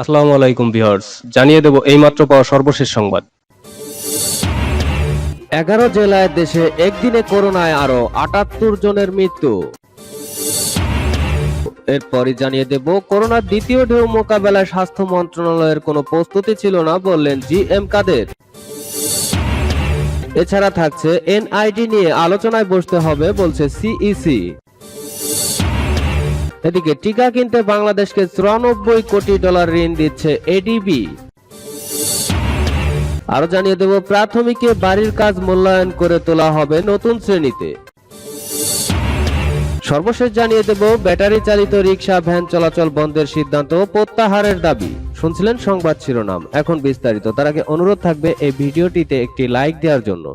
আসসালামু আলাইকুম ভিউয়ার্স, জানিয়ে দেব এইমাত্র পাওয়া সর্বশেষ সংবাদ। এগারো জেলায় দেশে একদিনে করোনায় আরও আটাত্তর জনের মৃত্যু। এরপরই জানিয়ে দেব, করোনার দ্বিতীয় ঢেউ মোকাবেলায় স্বাস্থ্য মন্ত্রণালয়ের কোনো প্রস্তুতি ছিল না বললেন জি এম কাদের। এছাড়া থাকছে এনআইডি নিয়ে আলোচনায় বসতে হবে বলছে সিইসি। এদিকে টিকা কিনতে বাংলাদেশকে চুরানব্বই কোটি ডলার ঋণ দিচ্ছে এডিবি। আরও জানিয়ে দেব, প্রাথমিকে বাড়ির কাজ মূল্যায়ন করে তোলা হবে নতুন শ্রেণীতে। সর্বশেষ জানিয়ে দেব ব্যাটারি চালিত রিক্সা ভ্যান চলাচল বন্ধের সিদ্ধান্ত প্রত্যাহারের দাবি। শুনছিলেন সংবাদ শিরোনাম। এখন বিস্তারিত। তার আগে অনুরোধ থাকবে এই ভিডিওটিতে একটি লাইক দেওয়ার জন্য।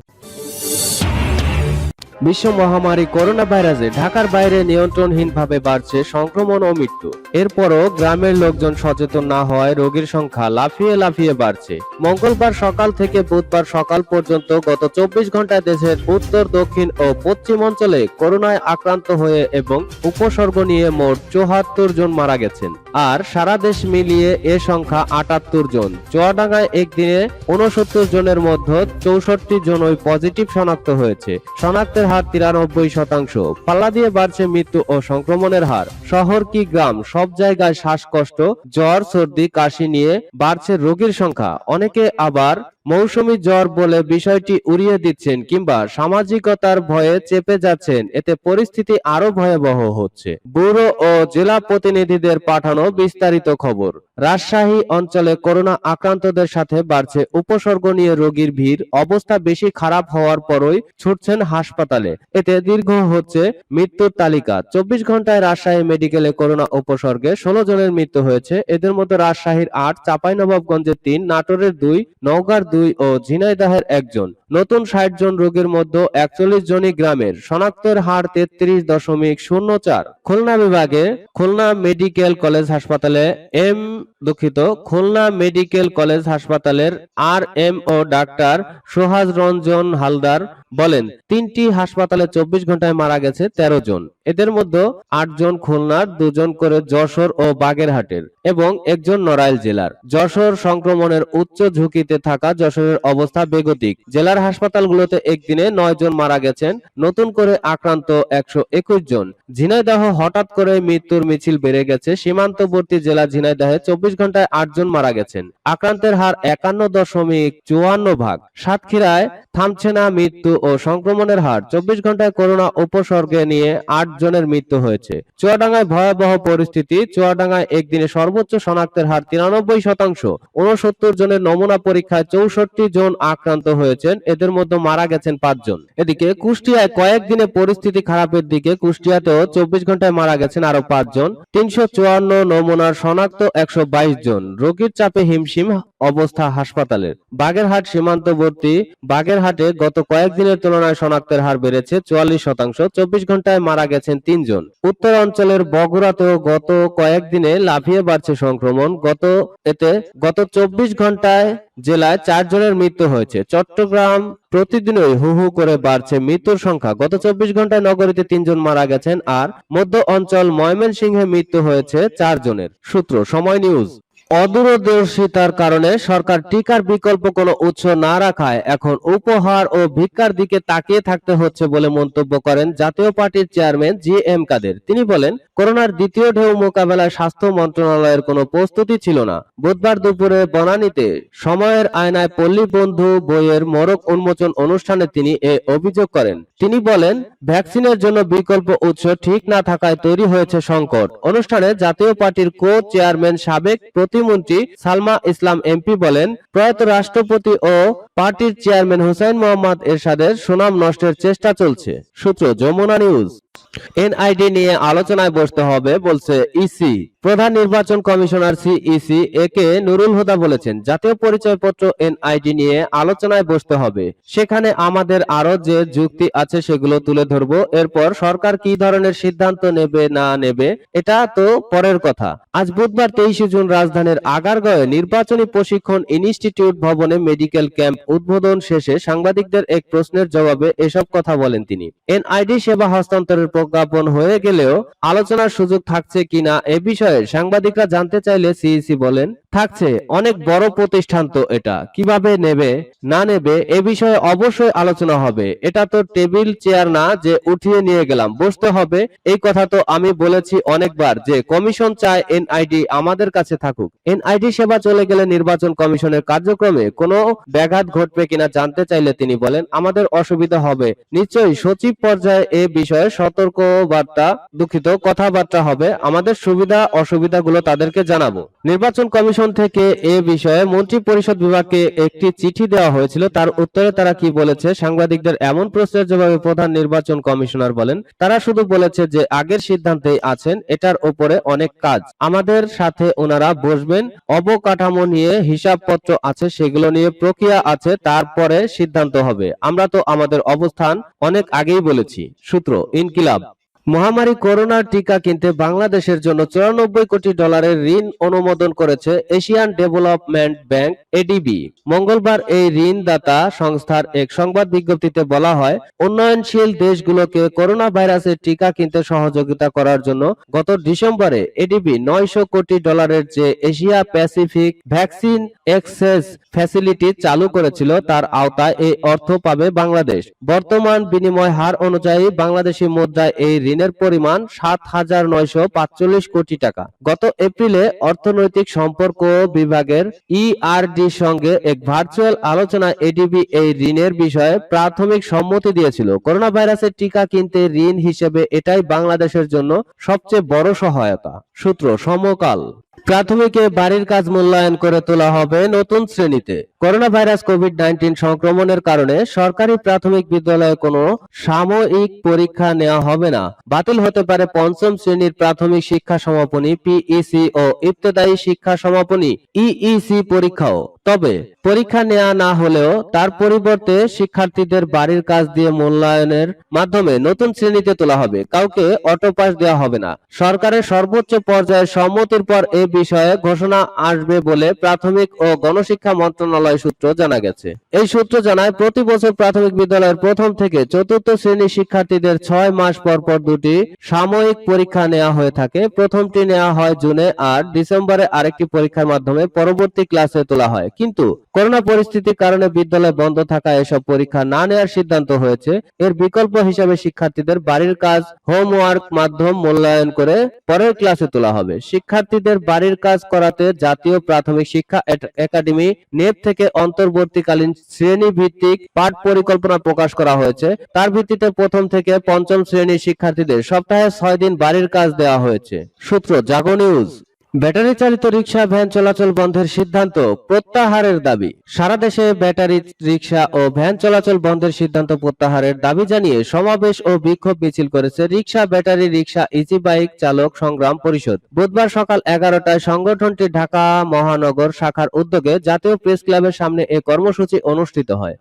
বিশ্ব মহামারী করোনা ভাইরাসে ঢাকার বাইরে নিয়ন্ত্রণহীনভাবে বাড়ছে সংক্রমণ ও মৃত্যু। এরপরও গ্রামের লোকজন সচেতন না হওয়ায় রোগীর সংখ্যা লাফিয়ে লাফিয়ে বাড়ছে। মঙ্গলবার সকাল থেকে বুধবার সকাল পর্যন্ত গত চব্বিশ ঘন্টায় দেশের উত্তর, দক্ষিণ ও পশ্চিম অঞ্চলে করোনায় আক্রান্ত হয়ে এবং উপসর্গ নিয়ে মোট চৌহাত্তর জন মারা গেছেন। আর সারা দেশ মিলিয়ে এ সংখ্যা আটাত্তর জন। চুয়াডাঙ্গায় একদিনে উনসত্তর জনের মধ্যে চৌষট্টি জনই পজিটিভ শনাক্ত হয়েছে। শনাক্তের হার তিরানব্বই শতাংশ। পাল্লা দিয়ে বাড়ছে মৃত্যু ও সংক্রমণের হার। শহর কি গ্রাম? সব জায়গায় শ্বাসকষ্ট, জ্বর, সর্দি, কাশি নিয়ে বাড়ছে রোগীর সংখ্যা। অনেকে আবার মৌসুমী জ্বর বলে বিষয়টি উড়িয়ে দিচ্ছেন কিংবা সামাজিকতার ভয়ে চেপে যাচ্ছেন, এতে পরিস্থিতি আরও ভয়াবহ হচ্ছে। ব্যুরো ও জেলা প্রতিনিধিদের পাঠানো বিস্তারিত খবর। রাজশাহী অঞ্চলে করোনা আক্রান্তদের সাথে বাড়ছে উপসর্গ নিয়ে রোগীর ভিড়, অবস্থা বেশি খারাপ হওয়ার পরই ছুটছেন হাসপাতালে। এতে দীর্ঘ হচ্ছে মৃত্যুর তালিকা। চব্বিশ ঘন্টায় রাজশাহী মেডিকেলে করোনা উপসর্গে ষোলো জনের মৃত্যু হয়েছে। এদের মধ্যে রাজশাহীর আট, চাঁপাইনবাবগঞ্জের তিন, নাটোরের দুই, নওগাঁর দুই ও ঝিনাইদহের একজন। নতুন ষাট জন রোগীর মধ্যে একচল্লিশ জনই গ্রামের। শনাক্তের হার তেত্রিশ দশমিক শূন্য চার। খুলনা বিভাগে খুলনা মেডিকেল কলেজ হাসপাতালে এম দুঃখিত, খুলনা মেডিকেল কলেজ হাসপাতালের আর এম ও ডাক্তার সোহাজ রঞ্জন হালদার বলেন, তিনটি হাসপাতালে চব্বিশ ঘন্টায় মারা গেছে তেরো জন। এদের মধ্যে আট জন খুলনার দুজন করে যশোর ও বাগেরহাটের এবং একজন নড়াইল জেলার। যশোর সংক্রমণের উচ্চ ঝুঁকিতে থাকা যশোরের অবস্থা বেগতিক। জেলার হাসপাতালগুলোতে একদিনে নয় জন মারা গেছেন, নতুন করে আক্রান্ত একশো একুশ জন। ঝিনাইদহ হঠাৎ করে মৃত্যুর মিছিল বেড়ে গেছে। সীমান্তবর্তী জেলা ঝিনাইদহে চব্বিশ ঘন্টায় আট জন মারা গেছেন। আক্রান্তের হার একান্ন দশমিক চুয়ান্ন ভাগ। সাতক্ষীরায় থামছে না মৃত্যু ও সংক্রমণের হার। চব্বিশ ঘন্টায় করোনা উপসর্গে নিয়ে আট জনের মৃত্যু হয়েছে। চুয়াডাঙ্গায় ভয়াবহ পরিস্থিতি। চুয়াডাঙ্গায় একদিনে সর্বোচ্চ শনাক্তের হার তিরানব্বই শতাংশ। উনসত্তর জনের নমুনা পরীক্ষায় চৌষট্টি জন আক্রান্ত হয়েছেন। এদের মধ্যে মারা গেছেন পাঁচজন এদিকে কুষ্টিয়ায় কয়েকদিনে পরিস্থিতি খারাপের দিকে কুষ্টিয়াতেও চব্বিশ ঘন্টায় মারা গেছেন আরও পাঁচজন তিনশো চুয়ান্ন নমুনার শনাক্ত একশো বাইশ জন। রোগীর চাপে হিমশিম অবস্থা হাসপাতালের। বাগেরহাট সীমান্তবর্তী বাগেরহাটে গত কয়েকদিনের তুলনায় শনাক্তের হার বেড়েছে চুয়াল্লিশ শতাংশ, চব্বিশ ঘন্টায় মারা গেছেন তিনজন। উত্তর অঞ্চলের বগুড়াতেও গত কয়েকদিনে লাফিয়ে বাড়ছে সংক্রমণ। গত এতে গত চব্বিশ ঘন্টায় জেলায় চার জনের মৃত্যু হয়েছে। চট্টগ্রাম প্রতিদিনই হু হু করে বাড়ছে মৃত্যুর সংখ্যা। গত চব্বিশ ঘন্টায় নগরীতে তিনজন মারা গেছেন আর মধ্য অঞ্চল ময়মনসিংহে মৃত্যু হয়েছে চার জনের সূত্র সময় নিউজ। অদূরদর্শিতার কারণে সরকার টিকার বিকল্প কোনো উৎস না রাখায় এখন উপহার ও ভিক্ষার দিকে তাকিয়ে থাকতে হচ্ছে বলে মন্তব্য করেন জাতীয় পার্টির চেয়ারম্যান জি এম কাদের। তিনি বলেন, করোনার দ্বিতীয় ঢেউ মোকাবেলায় স্বাস্থ্য মন্ত্রণালয়ের কোনো প্রস্তুতি ছিল না। বুধবার দুপুরে বনানীতে সময়ের আয়নায় পল্লী বন্ধু বইয়ের মরক উন্মোচন অনুষ্ঠানে তিনি এ অভিযোগ করেন। তিনি বলেন, ভ্যাকসিনের জন্য বিকল্প উৎস ঠিক না থাকায় তৈরি হয়েছে সংকট। অনুষ্ঠানে জাতীয় পার্টির কো চেয়ারম্যান সাবেক প্রতিমন্ত্রী সালমা ইসলাম এমপি বলেন, প্রয়াত রাষ্ট্রপতি ও পার্টির চেয়ারম্যান হুসাইন মোহাম্মদ এরশাদের সুনাম নষ্টের চেষ্টা চলছে। সূত্র যমুনা নিউজ। এনআইডি নিয়ে আলোচনায় বসতে হবে, বলছে ইসি প্রধান নির্বাচন commissioner CEC A K Nurul Huda বলেছেন, জাতীয় পরিচয়পত্র এনআইডি নিয়ে আলোচনায় বসতে হবে। সেখানে আমাদের আরও যে যুক্তি আছে সেগুলো তুলে ধরবো। এরপর সরকার কি ধরনের সিদ্ধান্ত নেবে, না নেবে, এটা তো পরের কথা। আজ বুধবার তেইশে জুন রাজধানীর আগারগাঁওয়ে নির্বাচনী প্রশিক্ষণ ইনস্টিটিউট ভবনে মেডিকেল ক্যাম্প উদ্বোধন শেষে সাংবাদিকদের এক প্রশ্নের জবাবে এসব কথা বলেন তিনি। এনআইডি সেবা হস্তান্তরের প্রজ্ঞাপন হয়ে গেলেও আলোচনার সুযোগ থাকছে কিনা এ বিষয়ে সাংবাদিকরা জানতে চাইলে সিইসি বলেন। থাকছে। অনেক বড় প্রতিষ্ঠান তো এটা। কীভাবে নেবে, না নেবে, এ বিষয়ে অবশ্যই আলোচনা হবে। এটা তো টেবিল, চেয়ার না যে উঠিয়ে নিয়ে গেলাম। বসতে হবে, এই কথা তো আমি বলেছি অনেকবার যে কমিশন চায় এনআইডি আমাদের কাছে থাকুক। এনআইডি সেবা চলে গেলে নির্বাচন কমিশনের কার্যক্রমে কোনো ব্যাঘাত ঘটবে কিনা জানতে চাইলে তিনি বলেন, আমাদের অসুবিধা হবে। নিশ্চয়ই সচিব পর্যায়ে এ বিষয়ে সতর্ক বার্তা দুঃখিত কথাবার্তা হবে। আমাদের সুবিধা, অসুবিধাগুলো তাদেরকে জানাব। নির্বাচন কমিশন থেকে এ বিষয়ে মন্ত্রী পরিষদ বিভাগকে একটি চিঠি দেওয়া হয়েছিল। তার উত্তরে তারা কি বলেছে? সাংবাদিকদের এমন প্রশ্নের জবাবে প্রধান নির্বাচন কমিশনার বলেন, তারা শুধু বলেছে যে আগের সিদ্ধান্তেই আছেন, এটার উপরে অনেক কাজ। আমাদের সাথে ওনারা বসবেন, অবকাঠামো নিয়ে হিসাবপত্র আছে, সেগুলো নিয়ে প্রক্রিয়া আছে, তারপরে সিদ্ধান্ত হবে। আমরা তো আমাদের অবস্থান অনেক আগেই বলেছি। সূত্র, ইনকিলাব। মহামারী করোনার টিকা কিনতে বাংলাদেশের জন্য চুরানব্বই কোটি ডলারের ঋণ অনুমোদন করেছে এশিয়ান ডেভেলপমেন্ট ব্যাংক, এডিবি। মঙ্গলবার এই ঋণদাতা সংস্থার এক সংবাদ বিজ্ঞপ্তিতে বলা হয়, উন্নয়নশীল দেশগুলোকে করোনা ভাইরাসের টিকা কিনতে সহযোগিতা করার জন্য গত ডিসেম্বরে এডিবি নয়শো কোটি ডলারের যে Asia Pacific vaccine access facility চালু করেছিল, তার আওতায় এই অর্থ পাবে বাংলাদেশ। বর্তমান বিনিময় হার অনুযায়ী বাংলাদেশি মুদ্রায় এই ঋণের পরিমাণ সাত হাজার কোটি টাকা। গত এপ্রিলে অর্থনৈতিক সম্পর্ক বিভাগের ইআরডি সঙ্গে এক ভার্চুয়াল আলোচনা এডিবি এই ঋণের বিষয়ে প্রাথমিক সম্মতি দিয়েছিল। করোনা ভাইরাসের টিকা কিনতে ঋণ হিসেবে এটাই বাংলাদেশের জন্য সবচেয়ে বড় সহায়তা। সূত্র সমকাল। প্রাথমিকে বাড়ির কাজ মূল্যায়ন করে তোলা হবে নতুন শ্রেণীতে। করোনা ভাইরাস কোভিড নাইন্টিন সংক্রমণের কারণে সরকারি প্রাথমিক বিদ্যালয়ে কোনো সাময়িক পরীক্ষা নেওয়া হবে না। বাতিল হতে পারে পঞ্চম শ্রেণির প্রাথমিক শিক্ষা সমাপনী, পিইসি ও ইফতদায়ী শিক্ষা সমাপনী, ইইসি পরীক্ষাও। তবে পরীক্ষা নেওয়া না হলেও তার পরিবর্তে শিক্ষার্থীদের বাড়ির কাজ দিয়ে মূল্যায়নের মাধ্যমে নতুন শ্রেণীতে তোলা হবে। কাউকে অটো পাস দেওয়া হবে না। সরকারের সর্বোচ্চ পর্যায়ে সম্মতির পর এ বিষয়ে ঘোষণা আসবে বলে প্রাথমিক ও গণশিক্ষা মন্ত্রণালয় সূত্র জানা গেছে। এই সূত্র জানায়, প্রতি বছর প্রাথমিক বিদ্যালয়ের প্রথম থেকে চতুর্থ শ্রেণির শিক্ষার্থীদের ছয় মাস পর পর দুটি সাময়িক পরীক্ষা নেওয়া হয়ে থাকে। প্রথমটি নেওয়া হয় জুনে আর ডিসেম্বরে আরেকটি পরীক্ষার মাধ্যমে পরবর্তী ক্লাসে তোলা হয়। কিন্তু করোনা পরিস্থিতির কারণে বিদ্যালয় বন্ধ থাকায় এসব পরীক্ষা না নেওয়ার সিদ্ধান্ত হয়েছে। এর বিকল্প হিসেবে শিক্ষার্থীদের বাড়ির কাজ, হোমওয়ার্ক মাধ্যম মূল্যায়ন করে পরের ক্লাসে তোলা হবে। শিক্ষার্থীদের বাড়ির কাজ করাতে জাতীয় প্রাথমিক শিক্ষা একাডেমি নেপ থেকে অন্তর্বর্তীকালীন শ্রেণি ভিত্তিক পাঠ পরিকল্পনা প্রকাশ করা হয়েছে। তার ভিত্তিতে প্রথম থেকে পঞ্চম শ্রেণির শিক্ষার্থীদের সপ্তাহে ছয় দিন বাড়ির কাজ দেওয়া হয়েছে। সূত্র জাগো নিউজ। ব্যাটারি চালিত রিক্সা ভ্যান চলাচল বন্ধের সিদ্ধান্ত প্রত্যাহারের দাবি। সারা দেশে ব্যাটারি রিক্সা ও ভ্যান চলাচল বন্ধের সিদ্ধান্ত প্রত্যাহারের দাবি জানিয়ে সমাবেশ ও বিক্ষোভ মিছিল করেছে rickshaw battery rickshaw easy bike চালক সংগ্রাম পরিষদ। বুধবার সকাল এগারোটায় সংগঠনটি ঢাকা মহানগর শাখার উদ্যোগে জাতীয় প্রেস ক্লাবের সামনে এ কর্মসূচি অনুষ্ঠিত হয়।